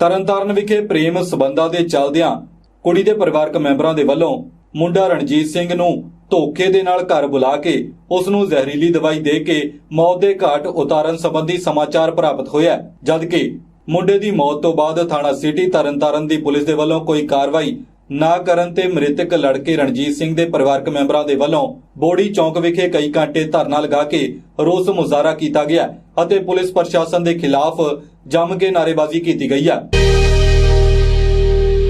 ਤਰਨਤਾਰਨ ਵਿਖੇ ਪ੍ਰੇਮ ਸਬੰਧਾਂ ਦੇ ਚੱਲਦਿਆਂ ਕੁੜੀ ਦੇ ਪਰਿਵਾਰਕ ਮੈਂਬਰਾਂ ਦੇ ਵੱਲੋਂ ਮੁੰਡਾ ਰਣਜੀਤ ਸਿੰਘ ਨੂੰ ਧੋਖੇ ਦੇ ਨਾਲ ਘਰ ਬੁਲਾ ਕੇ ਉਸ ਨੂੰ ਜ਼ਹਿਰੀਲੀ ਦਵਾਈ ਦੇ ਕੇ ਮੌਤ ਦੇ ਘਾਟ ਉਤਾਰਨ ਸੰਬੰਧੀ ਸਮਾਚਾਰ ਪ੍ਰਾਪਤ ਹੋਇਆ ਜਦਕਿ ਮੁੰਡੇ ਦੀ ਮੌਤ ਤੋਂ ਬਾਅਦ ਥਾਣਾ ਸਿਟੀ ਤਰਨਤਾਰਨ ਦੀ ਪੁਲਿਸ ਦੇ ਵੱਲੋਂ ਕੋਈ ਕਾਰਵਾਈ ਨਾ ਕਰਨ ਤੇ ਮ੍ਰਿਤਕ ਲੜਕੇ ਰਣਜੀਤ ਸਿੰਘ ਦੇ ਪਰਿਵਾਰਕ ਮੈਂਬਰਾਂ ਦੇ ਵੱਲੋਂ ਬੋੜੀ ਚੌਂਕ ਵਿਖੇ ਕਈ ਘੰਟੇ ਧਰਨਾ ਲਗਾ ਕੇ ਰੋਸ ਮੁਜ਼ਾਹਰਾ ਕੀਤਾ ਗਿਆ ਅਤੇ ਪੁਲਿਸ ਪ੍ਰਸ਼ਾਸਨ ਦੇ ਖਿਲਾਫ ਜੰਮ ਕੇ ਨਾਅਰੇਬਾਜ਼ੀ ਕੀਤੀ ਗਈ ਹੈ।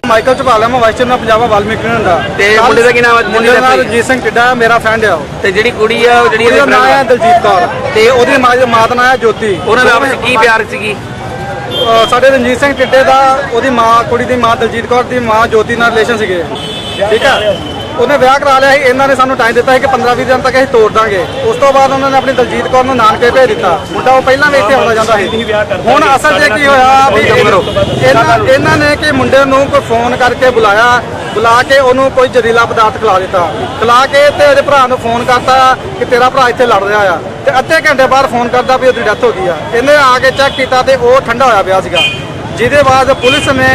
ਮਾਈਕਲ ਚਪਾਲਾ ਮੈਂ ਵਾਈਸ ਚੇਅਰਮੈਨ ਪੰਜਾਬ ਵਾਲਮੀਕੀ ਦਾ। ਤੇ ਮੁੰਡੇ ਦਾ ਕੀ ਨਾਮ ਹੈ? ਮੁੰਡੇ ਦਾ ਨਾਮ ਰਣਜੀਤ ਸਿੰਘ ਟਿੱਡਾ ਮੇਰਾ ਫਰੈਂਡ ਆ ਉਹ। ਤੇ ਜਿਹੜੀ ਕੁੜੀ ਆ ਉਹ ਜਿਹੜੀ ਉਹਦਾ ਇਹਦੇ ਨਾਮ ਹੈ ਦਲਜੀਤ ਕੌਰ। ਤੇ ਉਹਦੀ ਮਾਂ ਦਾ ਨਾਮ ਹੈ ਜੋਤੀ। ਉਹਨਾਂ ਦਾ ਆਪਸ ਕੀ ਪਿਆਰ ਸੀਗੀ? ਸਾਡੇ ਰਣਜੀਤ ਸਿੰਘ ਟਿੱਡੇ ਦਾ ਉਹਦੀ ਮਾਂ ਕੁੜੀ ਦੀ ਮਾਂ ਦਲਜੀਤ ਕੌਰ ਦੀ ਮਾਂ ਜੋਤੀ ਨਾਲ ਰਿਲੇਸ਼ਨ ਸੀਗੇ। ਠੀਕ ਹੈ ਉਹਨੇ ਵਿਆਹ ਕਰਾ ਲਿਆ ਸੀ ਇਹਨਾਂ ਨੇ ਸਾਨੂੰ ਟਾਈਮ ਦਿੱਤਾ ਸੀ ਕਿ 15-20 ਦਿਨ ਤੱਕ ਅਸੀਂ ਤੋੜ ਦਾਂਗੇ। ਉਸ ਤੋਂ ਬਾਅਦ ਉਹਨਾਂ ਨੇ ਆਪਣੀ ਦਲਜੀਤ ਕੌਰ ਨੂੰ ਨਾਨਕੇ ਭੇਜ ਦਿੱਤਾ। ਮੁੰਡਾ ਉਹ ਪਹਿਲਾਂ ਵੀ ਇੱਥੇ ਆਉਂਦਾ ਜਾਂਦਾ ਸੀ। ਹੁਣ ਅਸਲ 'ਚ ਕੀ ਹੋਇਆ ਵੀ ਇਹਨਾਂ ਇਹਨਾਂ ਨੇ ਕਿ ਮੁੰਡੇ ਨੂੰ ਕੋਈ ਫੋਨ ਕਰਕੇ ਬੁਲਾਇਆ ਬੁਲਾ ਕੇ ਉਹਨੂੰ ਕੋਈ ਜ਼ਹਿਰੀਲਾ ਪਦਾਰਥ ਖਿਲਾ ਦਿੱਤਾ। ਖਿਲਾ ਕੇ ਤੇ ਉਹਦੇ ਭਰਾ ਨੂੰ ਫੋਨ ਕਰਤਾ ਕਿ ਤੇਰਾ ਭਰਾ ਇੱਥੇ ਲੜ ਰਿਹਾ ਆ। ਤੇ ਅੱਧੇ ਘੰਟੇ ਬਾਅਦ ਫੋਨ ਕਰਦਾ ਵੀ ਉਹਦੀ ਡੈਥ ਹੋ ਗਈ ਆ। ਇਹਨੇ ਆ ਕੇ ਚੈੱਕ ਕੀਤਾ ਤੇ ਉਹ ਠੰਡਾ ਹੋਇਆ ਪਿਆ ਸੀਗਾ। ਜਿਹਦੇ ਬਾਅਦ ਪੁਲਿਸ ਨੇ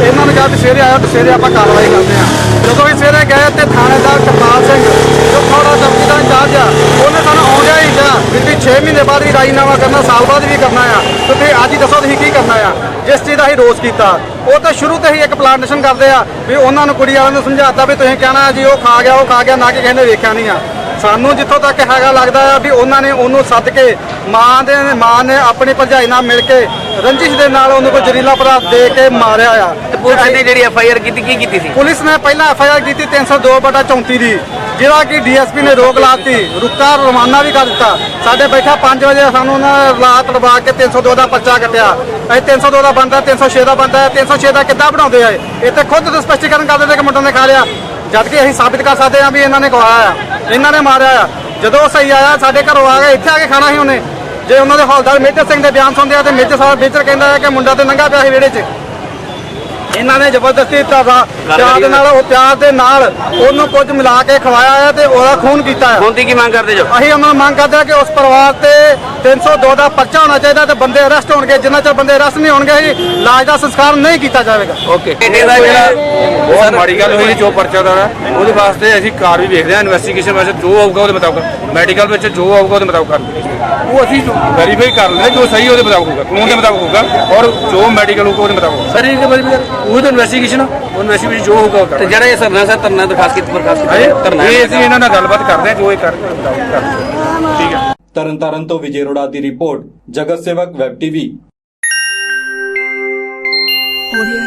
ਇਹਨਾਂ ਨੂੰ ਕਿਹਾ ਵੀ ਸਵੇਰੇ ਆਇਓ ਤੇ ਸਵੇਰੇ ਆਪਾਂ ਕਾਰਵਾਈ ਕਰਦੇ ਆ ਜਦੋਂ ਵੀ ਸਵੇਰੇ ਗਏ ਤੇ ਥਾਣੇਦਾਰ ਕਰਪਾਲ ਸਿੰਘ ਜੋ ਥੋੜਾ ਚੌਕੀ ਦਾ ਇੰਚਾਰਜ ਆ, ਉਹਨੇ ਸਾਨੂੰ ਆਉਂਦਿਆਂ ਹੀ ਕਿਹਾ ਵੀ ਤੁਸੀਂ 6 ਮਹੀਨੇ ਬਾਅਦ ਵੀ ਰਾਜੀਨਾਮਾ ਕਰਨਾ, ਸਾਲ ਬਾਅਦ ਵੀ ਕਰਨਾ ਆ। ਤੇ ਤੁਸੀਂ ਅੱਜ ਹੀ ਦੱਸੋ ਤੁਸੀਂ ਕੀ ਕਰਨਾ ਆ। ਜਿਸ ਚੀਜ਼ ਦਾ ਅਸੀਂ ਰੋਸ ਕੀਤਾ। ਉਹ ਤਾਂ ਸ਼ੁਰੂ ਤੋਂ ਹੀ ਇੱਕ ਪਲਾਂਟੇਸ਼ਨ ਕਰਦੇ ਆ ਵੀ ਉਹਨਾਂ ਨੂੰ ਕੁੜੀ ਵਾਲਿਆਂ ਨੂੰ ਸਮਝਾਤਾ ਵੀ ਤੁਸੀਂ ਕਹਿਣਾ ਜੀ ਉਹ ਖਾ ਗਿਆ, ਉਹ ਖਾ ਗਿਆ, ਨਾ ਕਿ ਕਿਸੇ ਨੇ ਵੇਖਿਆ ਨਹੀਂ ਆ। ਸਾਨੂੰ ਜਿੱਥੋਂ ਤੱਕ ਹੈਗਾ ਲੱਗਦਾ ਆ ਵੀ ਉਹਨਾਂ ਨੇ ਉਹਨੂੰ ਸੱਦ ਕੇ ਮਾਂ ਦੇ ਮਾਂ ਨੇ ਆਪਣੀ ਭਰਜਾਈ ਨਾਲ ਮਿਲ ਕੇ ਰੰਜਿਸ਼ ਦੇ ਨਾਲ ਉਹਨੂੰ ਕੋਈ ਜ਼ਹਿਰੀਲਾ ਪਦਾਰਥ ਦੇ ਕੇ ਮਾਰਿਆ ਆ। ਤੇ ਪੁਲਿਸ ਨੇ ਜਿਹੜੀ ਐਫ ਆਈ ਆਰ ਕੀਤੀ ਕੀ ਕੀਤੀ ਸੀ? ਪੁਲਿਸ ਨੇ ਪਹਿਲਾਂ ਐਫ ਆਈ ਆਰ ਕੀਤੀ 302 ਬਟਾ 34 ਦੀ ਜਿਹੜਾ ਕਿ ਡੀਐਸਪੀ ਨੇ ਰੋਕ ਲਾਤੀ ਰੁਕਾ ਰਵਾਨਾ ਵੀ ਕਰ ਦਿੱਤਾ। ਸਾਡੇ ਬੈਠਾ 5 ਵਜੇ ਸਾਨੂੰ ਉਹਨਾਂ ਰਾਤ ਲਵਾ ਕੇ 302 ਦਾ ਪਰਚਾ ਕੱਟਿਆ। ਅਸੀਂ 302 ਦਾ ਬੰਦਾ 306 ਦਾ ਬੰਦਾ 306 ਦਾ ਕਿੱਦਾਂ ਬਣਾਉਂਦੇ ਆ ਇਹ? ਇਹ ਤੇ ਖੁਦ ਸਪਸ਼ਟੀਕਰਨ ਕਰ ਦਿੰਦੇ ਕਿ ਮੁੰਡਾ ਨੇ ਖਾ ਲਿਆ। ਜਦ ਕਿ ਅਸੀਂ ਸਾਬਿਤ ਕਰ ਸਕਦੇ ਹਾਂ ਵੀ ਇਹਨਾਂ ਨੇ ਗਵਾਇਆ ਆ ਇਹਨਾਂ ਨੇ ਮਾਰਿਆ ਆ। ਜਦੋਂ ਸਹੀ ਆਇਆ ਸਾਡੇ ਘਰੋਂ ਆ ਕੇ ਇੱਥੇ ਆ ਕੇ ਖਾਣਾ ਸੀ ਉਹਨੇ। ਜੇ ਉਹਨਾਂ ਦੇ ਹੌਲਦਾਰ ਮੇਜਰ ਸਿੰਘ ਦੇ ਬਿਆਨ ਸੁਣਦੇ ਆ ਤੇ ਮੇਜਰ ਸਾਹਿਬ ਮੇਜਰ ਕਹਿੰਦਾ ਹੈ ਕਿ ਮੁੰਡਾ ਤੇ ਨੰਗਾ ਪਿਆ ਸੀ ਵਿਹੜੇ 'ਚ। ਇਹਨਾਂ ਨੇ ਜ਼ਬਰਦਸਤੀ ਧਾਰਾ ਪਿਆਰ ਦੇ ਨਾਲ ਉਹ ਪਿਆਰ ਦੇ ਨਾਲ ਉਹਨੂੰ ਕੁਝ ਮਿਲਾ ਕੇ ਖਵਾਇਆ ਹੈ ਤੇ ਉਹਦਾ ਖੂਨ ਕੀਤਾ ਹੈ ਹੁਣ ਦੀ ਕੀ ਮੰਗ ਕਰਦੇ ਜੋ? ਅਸੀਂ ਉਹਨਾਂ ਨੂੰ ਮੰਗ ਕਰਦੇ ਹਾਂ ਕਿ ਉਸ ਪਰਿਵਾਰ ਤੇ 302 ਦਾ ਪਰਚਾ ਹੋਣਾ ਚਾਹੀਦਾ ਤੇ ਬੰਦੇ ਅਰੈਸਟ ਹੋਣਗੇ ਜਿੰਨਾ ਚਿਰ ਬੰਦੇ ਅਰੈਸਟ ਨਹੀਂ ਹੋਣਗੇ ਅਸੀਂ ਲਾਜ ਦਾ ਸੰਸਕਾਰ ਨਹੀਂ ਕੀਤਾ ਜਾਵੇਗਾ। ਓਕੇ। ਇਹਦਾ ਜਿਹੜਾ ਬਹੁਤ ਮਾੜੀ ਗੱਲ ਹੋਈ ਜੋ ਪਰਚਾ ਦਾ ਉਹਦੇ ਵਾਸਤੇ ਅਸੀਂ ਕਾਰ ਵੀ ਵੇਖਦੇ ਹਾਂ ਇਨਵੈਸਟੀਗੇਸ਼ਨ ਵਾਸਤੇ ਜੋ ਆਊਗਾ ਉਹਦੇ ਮੁਤਾਬਕ ਮੈਡੀਕਲ ਵਿੱਚ ਜੋ ਆਊਗਾ ਉਹਦੇ ਮੁਤਾਬਕ ਕਰ ਉਹ ਅਸੀਂ ਵੈਰੀਫਾਈ ਕਰ ਲੈਂਦੇ ਜੋ ਸਹੀ ਉਹਦੇ ਮੁਤਾਬਕ ਹੋਊਗਾ ਕਾਨੂੰਨ ਦੇ ਮੁਤਾਬਕ ਹੋਊਗਾ ਔਰ ਜੋ ਮੈਡੀਕਲ ਹੋਊਗਾ ਉਹਦੇ ਮੁਤਾਬਕ ਸਰ ਇਹ ਬਾਰੇ ਉਹ ਤਾਂ ਇਨਵੈਸਟੀਗੇਸ਼ਨ ਉਹ ਇਨਵੈਸਟੀਗੇਸ਼ਨ ਜੋ ਹੋਊਗਾ ਉਹ ਤੇ ਜਿਹੜਾ ਇਹ ਸਰਨਾ ਸਰ ਧਰਨਾ ਦਰਖਾਸਤ ਕੀਤੀ ਪ੍ਰਕਾਸ਼ ਧਰਨਾ ਇਹ ਅਸੀਂ ਇਹਨਾਂ ਨਾਲ ਗੱਲਬਾਤ ਕਰਦੇ ਹਾਂ ਜੋ ਇਹ ਕਰ ਕਰ- ਠੀਕ ਹੈ। ਤਰਨਤਾਰਨ ਤੋਂ ਵਿਜੇ ਰੋੜਾ ਦੀ ਰਿਪੋਰਟ ਜਗਤ ਸੇਵਕ ਵੈਬ ਟੀਵੀ। Audio